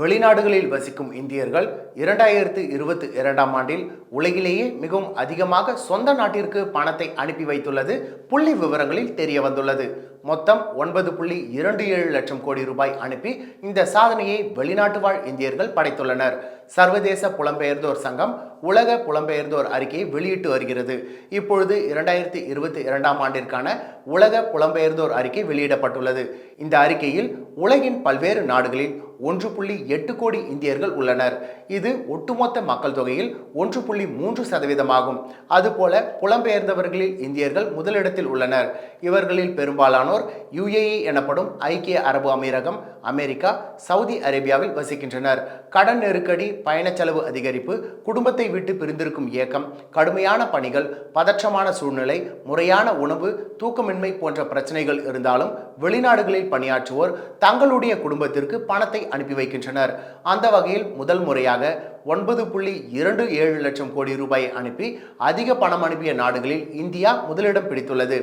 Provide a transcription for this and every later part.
வெளிநாடுகளில் வசிக்கும் இந்தியர்கள் இரண்டாயிரத்து இருபத்தி இரண்டாம் ஆண்டில் உலகிலேயே மிகவும் அதிகமாக சொந்த நாட்டிற்கு பணத்தை அனுப்பி வைத்துள்ளது புள்ளி விவரங்களில் தெரிய வந்துள்ளது. மொத்தம் ஒன்பது புள்ளி இரண்டு ஏழு லட்சம் கோடி ரூபாய் அனுப்பி இந்த சாதனையை வெளிநாட்டு வாழ் இந்தியர்கள் படைத்துள்ளனர். சர்வதேச புலம்பெயர்ந்தோர் சங்கம் உலக புலம்பெயர்ந்தோர் அறிக்கையை வெளியிட்டு வருகிறது. இப்பொழுது இரண்டாயிரத்தி இருபத்தி இரண்டாம் ஆண்டிற்கான உலக புலம்பெயர்ந்தோர் அறிக்கை வெளியிடப்பட்டுள்ளது. இந்த அறிக்கையில் உலகின் பல்வேறு நாடுகளில் ஒன்று புள்ளி எட்டு கோடி இந்தியர்கள் உள்ளனர். இது ஒட்டுமொத்த மக்கள் தொகையில் ஒன்று புள்ளி மூன்று சதவீதமாகும். அதுபோல புலம்பெயர்ந்தவர்களில் இந்தியர்கள் முதலிடத்தில் உள்ளனர். இவர்களில் பெரும்பாலானோர் யுஏஇ எனப்படும் ஐக்கிய அரபு அமீரகம் அமெரிக்கா சவுதி அரேபியாவில் வசிக்கின்றனர். கடன் நெருக்கடி பயணச் செலவு அதிகரிப்பு குடும்பத்தை விட்டு பிரிந்திருக்கும் இயக்கம் கடுமையான பணிகள் பதற்றமான சூழ்நிலை முறையான உணவு தூக்கமின்மை போன்ற பிரச்சனைகள் இருந்தாலும் வெளிநாடுகளில் பணியாற்றுவோர் தங்களுடைய குடும்பத்திற்கு பணத்தை அனுப்பி வைக்கின்றனர். அந்த வகையில் முதல் முறையாக ஒன்பது புள்ளி இரண்டு ஏழு லட்சம் கோடி ரூபாயை அனுப்பி அதிக பணம் அனுப்பிய நாடுகளில் இந்தியா முதலிடம் பிடித்துள்ளது.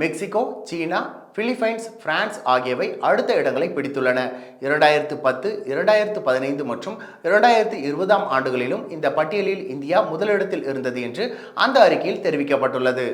மெக்சிகோ சீனா பிலிப்பைன்ஸ் பிரான்ஸ் ஆகியவை அடுத்த இடங்களை பிடித்துள்ளன. இரண்டாயிரத்து பத்து இரண்டாயிரத்து பதினைந்து மற்றும் இரண்டாயிரத்து இருபதாம் ஆண்டுகளிலும் இந்த பட்டியலில் இந்தியா முதலிடத்தில் இருந்தது என்று அந்த அறிக்கையில் தெரிவிக்கப்பட்டுள்ளது.